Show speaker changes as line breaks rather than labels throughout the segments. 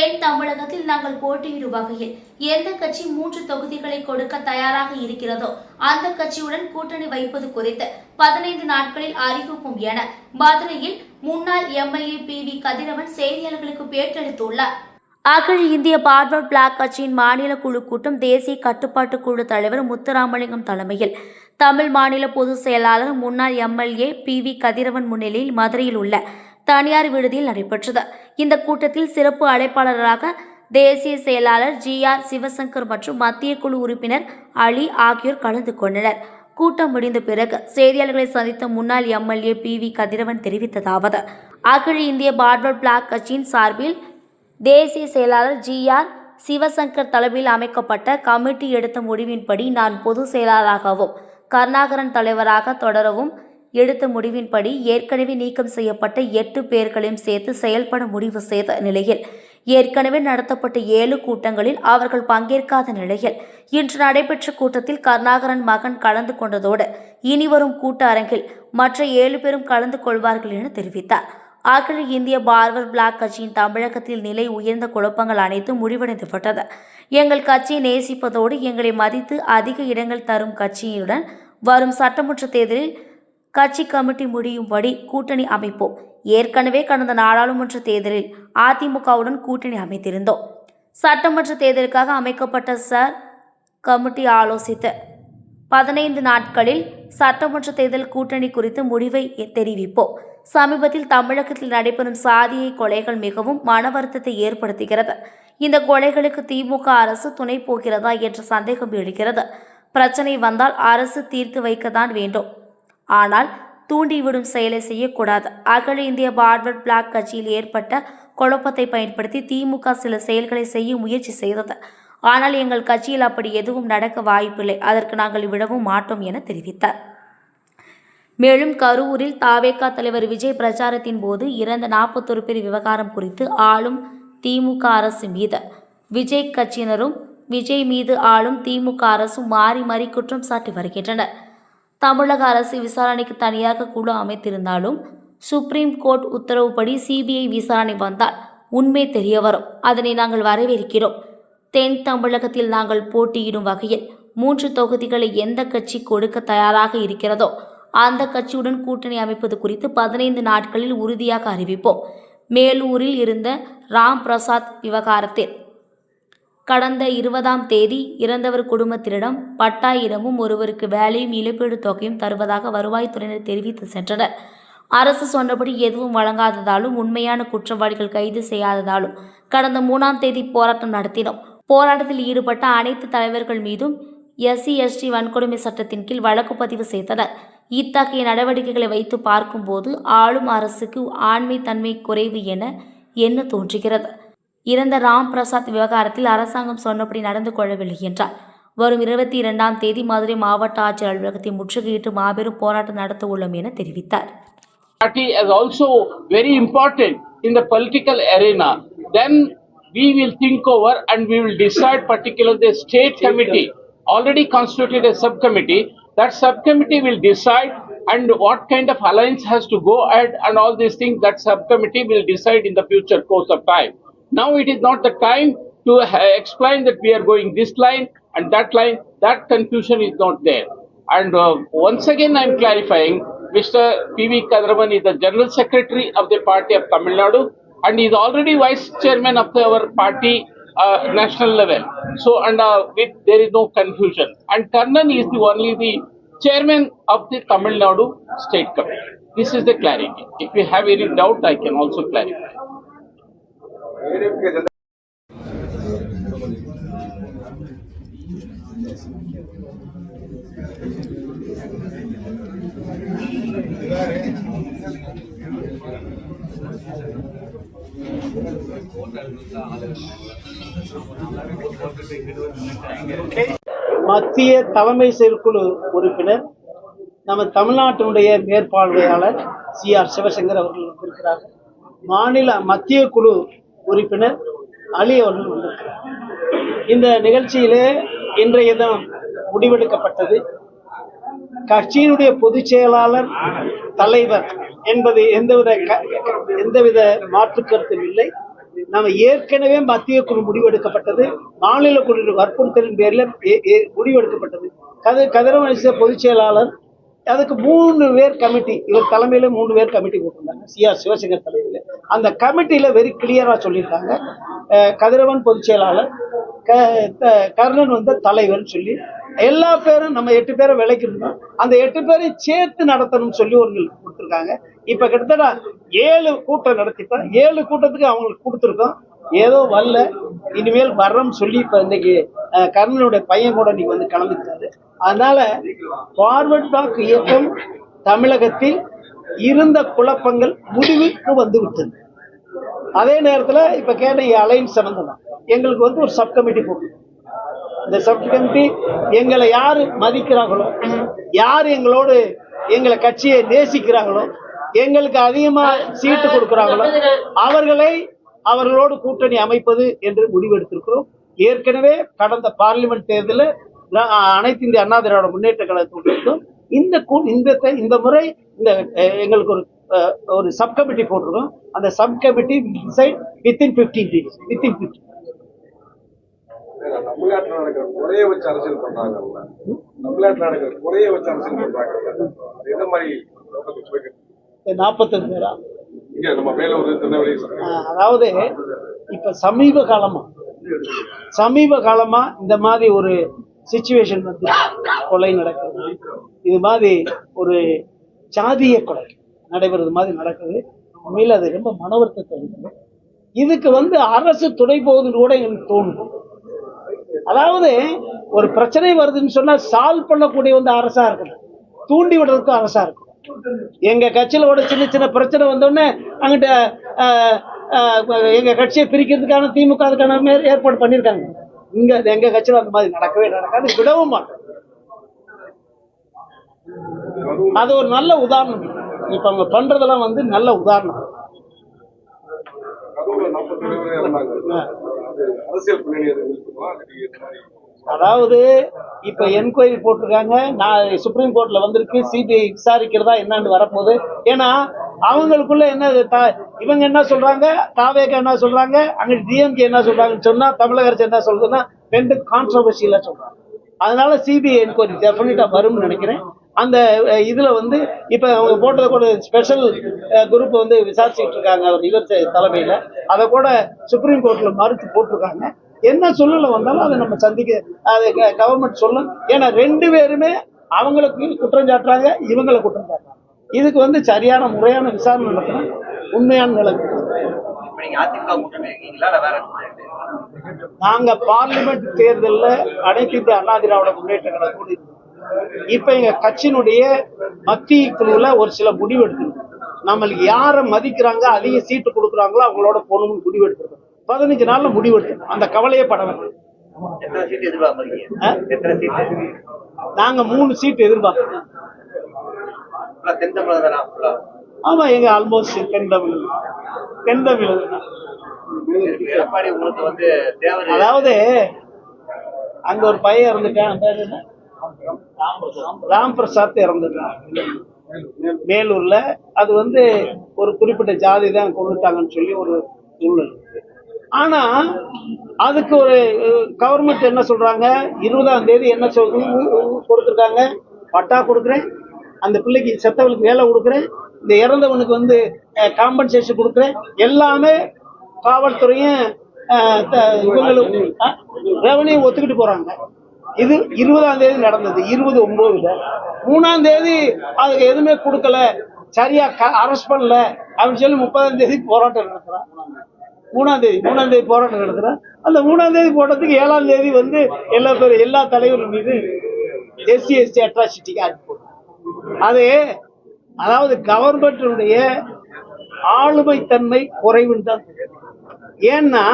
தென் தமிழகத்தில் நாங்கள் போட்டியிடும் வகையில் எந்த கட்சி மூன்று தொகுதிகளை கொடுக்க தயாராக இருக்கிறதோ அந்த கட்சியுடன் கூட்டணி வைப்பது குறித்து பதினைந்து நாட்களில் அறிவிப்போம் என மதுரையில் முன்னாள் எம்எல்ஏ பி வி கதிரவன் செய்தியாளர்களுக்கு பேட்டளித்துள்ளார். அகழ் இந்திய பார்வர்ட் பிளாக் கட்சியின் மாநில குழு கூட்டம் தேசிய கட்டுப்பாட்டு குழு தலைவர் முத்துராமலிங்கம் தலைமையில். தமிழ் மாநில பொதுச் செயலாளர் முன்னாள் எம்எல்ஏ பி வி கதிரவன் முன்னிலையில் மதுரையில் உள்ள தனியார் விடுதியில் நடைபெற்றது. இந்த கூட்டத்தில் சிறப்பு அழைப்பாளராக தேசிய செயலாளர் ஜி ஆர் சிவசங்கர் மற்றும் மத்திய குழு உறுப்பினர் அலி ஆகியோர் கலந்து கொண்டனர். கூட்டம் முடிந்த பிறகு செய்தியாளர்களை சந்தித்த முன்னாள் எம்எல்ஏ பி வி கதிரவன் தெரிவித்ததாவது அகில இந்திய பார்பர் பிளாக் கட்சியின் சார்பில் தேசிய செயலாளர் ஜி ஆர் சிவசங்கர் தலைமையில் அமைக்கப்பட்ட கமிட்டி எடுத்த முடிவின்படி நான் பொதுச் செயலாளராகவும் கருணாகரன் தலைவராக தொடரவும் எடுத்த முடிவின்படி ஏற்கனவே நீக்கம் செய்யப்பட்ட எட்டு பேர்களையும் சேர்த்து செயல்பட முடிவு செய்த நிலையில் ஏற்கனவே நடத்தப்பட்ட ஏழு கூட்டங்களில் அவர்கள் பங்கேற்காத நிலையில் இன்று நடைபெற்ற கூட்டத்தில் கருணாகரன் மகன் கலந்து கொண்டதோடு இனிவரும் கூட்ட அரங்கில் மற்ற ஏழு பேரும் கலந்து கொள்வார்கள் என தெரிவித்தார். அகில இந்திய பார்வர் பிளாக் கட்சியின் தமிழகத்தில் நிலை உயர்ந்த குழப்பங்கள் அனைத்தும் முடிவடைந்து விட்டது எங்கள் கட்சியை நேசிப்பதோடு எங்களை மதித்து அதிக இடங்கள் தரும் கட்சியுடன் வரும் சட்டமன்ற தேர்தலில் கட்சி கமிட்டி முடியும்படி கூட்டணி அமைப்போம். ஏற்கனவே கடந்த நாடாளுமன்ற தேர்தலில் அதிமுகவுடன் கூட்டணி அமைத்திருந்தோம். சட்டமன்ற தேர்தலுக்காக அமைக்கப்பட்ட சார் கமிட்டி ஆலோசித்து பதினைந்து நாட்களில் சட்டமன்ற தேர்தல் கூட்டணி குறித்து முடிவை தெரிவிப்போம். சமீபத்தில் தமிழகத்தில் நடைபெறும் சாதிய கொலைகள் மிகவும் மன வருத்தத்தை ஏற்படுத்துகிறது. இந்த கொலைகளுக்கு திமுக அரசு துணை போகிறதா என்ற சந்தேகம் எழுகிறது. பிரச்சனை வந்தால் அரசு தீர்த்து வைக்கத்தான் வேண்டும். ஆனால் தூண்டிவிடும் செயலை செய்யக்கூடாது. அகில இந்திய பார்வர்ட் பிளாக் கட்சியில் ஏற்பட்ட குழப்பத்தை பயன்படுத்தி திமுக சில செயல்களை செய்ய முயற்சி செய்தது. ஆனால் எங்கள் கட்சியில் அப்படி எதுவும் நடக்க வாய்ப்பில்லை. அதற்கு நாங்கள் விடவும் மாட்டோம் என தெரிவித்தார். மேலும் கரூரில் தாவேகா தலைவர் விஜய் பிரச்சாரத்தின் போது இறந்த நாற்பத்தொரு பேர் விவகாரம் குறித்து ஆளும் திமுக அரசு மீது விஜய் கட்சியினரும் விஜய் மீது ஆளும் திமுக அரசும் மாறி மாறி குற்றம் சாட்டி வருகின்றனர். தமிழக அரசு விசாரணைக்கு தனியாக குழு அமைத்திருந்தாலும் சுப்ரீம் கோர்ட் உத்தரவுப்படி சிபிஐ விசாரணை வந்தால் உண்மை தெரிய வரும். அதனை நாங்கள் வரவேற்கிறோம். தென் தமிழகத்தில் நாங்கள் போட்டியிடும் வகையில் மூன்று தொகுதிகளை எந்த கட்சி கொடுக்க தயாராக இருக்கிறதோ அந்த கட்சியுடன் கூட்டணி அமைப்பது குறித்து பதினைந்து நாட்களில் உறுதியாக அறிவிப்போம். மேலூரில் இருந்த ராம் பிரசாத் விவகாரத்தில் கடந்த இருபதாம் தேதி இறந்தவர் குடும்பத்தினரிடம் பட்டாயிரமும் ஒருவருக்கு வேலையும் இழப்பீடு தொகையும் தருவதாக வருவாய்த்துறையினர் தெரிவித்து சென்றனர். அரசு சொன்னபடி எதுவும் வழங்காததாலும் உண்மையான குற்றவாளிகள் கைது செய்யாததாலும் கடந்த மூணாம் தேதி போராட்டம் நடத்தினோம். போராட்டத்தில் ஈடுபட்ட அனைத்து தலைவர்கள் மீதும் எஸ்சி எஸ்டி வன்கொடுமை சட்டத்தின் கீழ் வழக்கு பதிவு செய்தனர். இத்தகைய நடவடிக்கைகளை வைத்து பார்க்கும்போது ஆளும் அரசுக்கு ஆண்மை தன்மை குறைவு என என்ன தோன்றுகிறது. இறந்த ராம் பிரசாத் விவகாரத்தில் அரசாங்கம் சொன்னபடி நடந்து கொள்ளவில்லை என்றார் வரும் இருபத்தி இரண்டாம் தேதி மதுரை மாவட்ட ஆட்சியர் அலுவலகத்தை முற்றுகையிட்டு மாபெரும் போராட்டம் நடத்த உள்ளோம் என தெரிவித்தார்
party is also very important in the political arena, then we will think over and we will decide particularly the state committee already constituted a subcommittee. That subcommittee will decide and what kind of alliance has to go ahead and all these things that subcommittee will decide in the future course of time. Now it is not the time to uh, explain that we are going this line and that line. That confusion is not there. And uh, once again, I am clarifying, Mr. P.V. Kadraman is the General Secretary of the party of Tamil Nadu and is already Vice Chairman of the, our party uh, national level. So, and uh, with, there is no confusion. And Karnan is the only the Chairman of the Tamil Nadu State Committee. This is the clarity. If you have any doubt, I can also clarify.
மத்திய தலைமை செயற்குழு உறுப்பினர் நம்ம தமிழ்நாட்டினுடைய மேற்பார்வையாளர் C R Sivasankar அவர்கள் இருக்கிறார். மாநில மத்திய குழு உறுப்பினர் அலி அவர்கள் வந்திருக்கிறார். இந்த நிகழ்ச்சியிலே இன்றைய தான் முடிவெடுக்கப்பட்டது. கட்சியினுடைய பொதுச் செயலாளர் தலைவர் என்பது எந்தவித க- எந்தவித மாற்று கருத்தும் இல்லை. நம்ம ஏற்கனவே மத்திய குழு முடிவெடுக்கப்பட்டது. மாநில குழு வற்புறுத்தலின் பேரில் முடிவெடுக்கப்பட்டது. கத கதிரவணிச பொதுச் செயலாளர் அதுக்கு மூணு பேர் கமிட்டி இவர் தலைமையில் மூணு பேர் கமிட்டி போட்டிருந்தாங்க. சிஆர் சிவசங்கர் தலைமையில். அந்த கமிட்டியில் வெரி கிளியராக சொல்லியிருக்காங்க. கதிரவன் பொதுச் செயலாளர் க- த- கர்ணன் வந்து தலைவர்னு சொல்லி எல்லா பேரும் நம்ம எட்டு பேரை விலைக்கு இருந்தோம் அந்த எட்டு பேரையும் சேர்த்து நடத்தணும்னு சொல்லி ஒரு கொடுத்துருக்காங்க. இப்போ கிட்டத்தட்ட ஏழு கூட்டம் நடத்திட்டோம். ஏழு கூட்டத்துக்கு அவங்களுக்கு கொடுத்துருக்கோம். ஏதோ வரல. இனிமேல் வர்றோம்னு சொல்லி இப்போ இன்னைக்கு கர்ணனுடைய பையன் கூட இன்னைக்கு வந்து கலந்துக்கிட்டாரு அதனால ஃபார்வர்ட் பிளாக் இயக்கம் தமிழகத்தில் இருந்த குழப்பங்கள் முடிவுக்கு வந்து விட்டது அதே நேரத்தில் இப்போ கேட்ட அலைன்ஸ் சம்பந்தமா எங்களுக்கு வந்து ஒரு சப் கமிட்டி போட்டு இந்த சப் கமிட்டி எங்களை யார் மதிக்கிறாங்களோ யார் எங்களோடு எங்களை கட்சியை நேசிக்கிறாங்களோ எங்களுக்கு அதிகமாக சீட்டு கொடுக்கிறாங்களோ அவர்களை அவர்களோடு கூட்டணி அமைப்பது என்று முடிவெடுத்திருக்கிறோம். ஏற்கனவே கடந்த பார்லிமெண்ட் தேர்தலில் அனைத்து இந்திய அண்ணா திராவிட முன்னேற்ற கழகத்துக்கும் இந்த இந்த இந்த முறை இந்த எங்களுக்கு ஒரு ஒரு சப் கமிட்டி போட்டிருக்கோம். அந்த sub committee decide within fifteen days within fifteen
தமிழ்நாட்டுல நடக்கிற குறைய வச்சு அரசியல் பண்றாங்கல்ல. தமிழ்நாட்டுல நடக்கிற குறைய வச்சு அரசியல் பண்றாங்கல்ல. அது எந்த மாதிரி நோக்கத்துக்கு போய்க்கு
நாற்பத்தஞ்சு பேரா? அதாவது இப்ப சமீப காலமா சமீப காலமா இந்த மாதிரி ஒரு சுச்சுவேஷன் வந்து கொலை நடக்குது. இது மாதிரி ஒரு சாதிய கொலை நடைபெறது மாதிரி நடக்குது. உண்மையில் அது ரொம்ப மன வருத்தத்தை இதுக்கு வந்து அரசு துணை போகுதுன்னு கூட எனக்கு தோணும் அதாவது ஒரு பிரச்சனை வருதுன்னு சொன்னா சால்வ் பண்ணக்கூடிய வந்து அரசா இருக்கணும். தூண்டி விடுறதுக்கும் அரசா இருக்கும் எங்க கட்சியில ஒரு சின்ன சின்ன பிரச்சனை வந்தோடனே அங்கிட்ட ஆஹ், எங்க கட்சியை பிரிக்கிறதுக்கான திமுக அதுக்கான ஏற்பாடு பண்ணியிருக்காங்க. இங்க எங்க கட்சியில அந்த மாதிரி நடக்கவே நடக்காது. விடவும் மாட்டோம். அது ஒரு நல்ல உதாரணம். இப்ப அவங்க பண்றதெல்லாம் வந்து நல்ல உதாரணம்.
அரசியல் பின்னணி
அதாவது இப்ப என்கொயரி போட்டிருக்காங்க. நான் சுப்ரீம் கோர்ட்ல வந்திருக்கு. சிபிஐ விசாரிக்கிறதா என்னன்னு வரப்போகுது. ஏன்னா அவங்களுக்குள்ள என்ன இவங்க என்ன சொல்றாங்க? தாவேக என்ன சொல்றாங்க? அங்க டிஎம்கே என்ன சொல்றாங்கன்னு சொன்னா தமிழக அரசு என்ன சொல்றதுன்னா ரெண்டு கான்ட்ரவர்சியில சொல்றாங்க. அதனால சிபிஐ என்கொயரி டெஃபினட்டா வரும்னு நினைக்கிறேன். அந்த இதுல வந்து இப்ப அவங்க போட்டதை கூட ஸ்பெஷல் குரூப் வந்து விசாரிச்சுட்டு இருக்காங்க அவர் இவர் செ- தலைமையில. அதை கூட சுப்ரீம் கோர்ட்ல மறுத்து போட்டிருக்காங்க. என்ன சூழ்நிலை வந்தாலும் அதை நம்ம சந்திக்க அது கவர்மெண்ட் சொல்லும். ஏன்னா ரெண்டு பேருமே அவங்களுக்கு குற்றம் சாட்டுறாங்க இவங்களை குற்றம் சாட்டுறாங்க. இதுக்கு வந்து சரியான முறையான விசாரணை நடத்தணும். உண்மையான
இப்ப நீங்க
பார்லிமெண்ட் தேர்தல்ல அனைத்து இந்திய அண்ணா திராவிட முன்னேற்ற இருந்தோம். இப்ப எங்க கட்சியினுடைய மத்திய குழுவுல ஒரு சில முடிவு எடுத்திருக்கோம் நம்மளுக்கு யாரை மதிக்கிறாங்க அதிக சீட்டு கொடுக்குறாங்களோ அவங்களோட போகணும்னு முடிவு எடுத்திருக்கோம் பதினஞ்சு நாள்ல முடிவு எடுத்திருக்கோம் அந்த கவலையே பட வேண்டாம் நாங்க மூணு சீட் எதிர்பார்க்கிறோம். ஆமா எங்க ஆல்மோஸ்ட் தென் தமிழ் தென் தமிழ் அதாவது அங்க ஒரு பையன் என்ன? ராம் பிரசாத் இறந்துட்டான் மேலூர்ல அது வந்து ஒரு குறிப்பிட்ட ஜாதி தான் கொண்டுட்டாங்கன்னு சொல்லி ஒரு சூழ்நிலை ஆனா அதுக்கு ஒரு கவர்மெண்ட் என்ன சொல்றாங்க? இருபதாம் தேதி என்ன சொல் கொடுத்துருக்காங்க? பட்டா கொடுக்குறேன். அந்த பிள்ளைக்கு செத்தவளுக்கு வேலை கொடுக்குறேன். இந்த இறந்தவனுக்கு வந்து காம்பன்சேஷன் கொடுக்குறேன். எல்லாமே காவல்துறையும் இவங்களும் ரெவன்யூ ஒத்துக்கிட்டு போறாங்க. இது இருபதாம் தேதி நடந்தது இருபது ஒன்பதுல மூணாம் தேதி அதுக்கு எதுவுமே கொடுக்கல. சரியா அரெஸ்ட் பண்ணல. அப்படின்னு சொல்லி முப்பதாம் தேதி போராட்டம் நடத்துறான். மூணாம் தேதி மூணாம் தேதி போராட்டம் நடத்துறான். அந்த மூணாம் தேதி போட்டதுக்கு ஏழாம் தேதி வந்து எல்லா பேர் எல்லா தலைவர்கள் மீது எஸ்சி எஸ்டி அட்ராசிட்டிக்கு ஆட்சி அது அதாவது கவர்மெண்டினுடைய ஆளுமைத்தன்மை குறைவுன்னு தான் ஏன்னா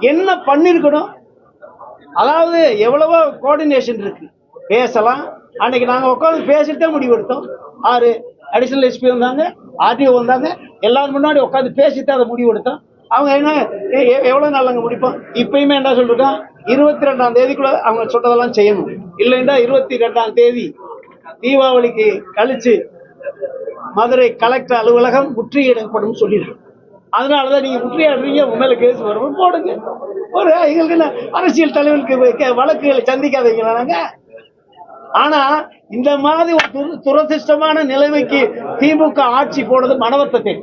என்ன பண்ணிருக்கணும்? அதாவது எவ்வளவோ கோஆர்டினேஷன் இருக்கு. பேசலாம். அன்னைக்கு நாங்கள் உட்காந்து பேசிட்டு தான் முடிவெடுத்தோம் ஆறு அடிஷனல் எஸ்பி வந்தாங்க ஆர்டிஓ வந்தாங்க. எல்லாரும் முன்னாடி உட்காந்து பேசிட்டு அதை முடிவெடுத்தோம் அவங்க என்ன எவ்வளோ எவ்வளவு நாள் அங்க முடிப்போம்? இப்பயுமே என்ன சொல்லிருக்கான்? இருபத்தி ரெண்டாம் தேதிக்குள்ள அவங்க சொன்னதெல்லாம் செய்யணும். இல்லைன்னா இருபத்தி ரெண்டாம் தேதி தீபாவளிக்கு கழிச்சு மதுரை கலெக்டர் அலுவலகம் முற்றுகையிடப்படும் சொல்லிடுறோம் அதனாலதான் நீங்க முற்றியாடுறீங்க உங்கள் மேலே கேஸ் வரும். போடுங்க. ஒரு எங்களுக்கு என்ன அரசியல் தலைவருக்கு வழக்குகளை சந்திக்காதீங்களா நாங்க. ஆனா இந்த மாதிரி ஒரு துரதிருஷ்டமான நிலைமைக்கு திமுக ஆட்சி போனது மனவர்த்தத்தை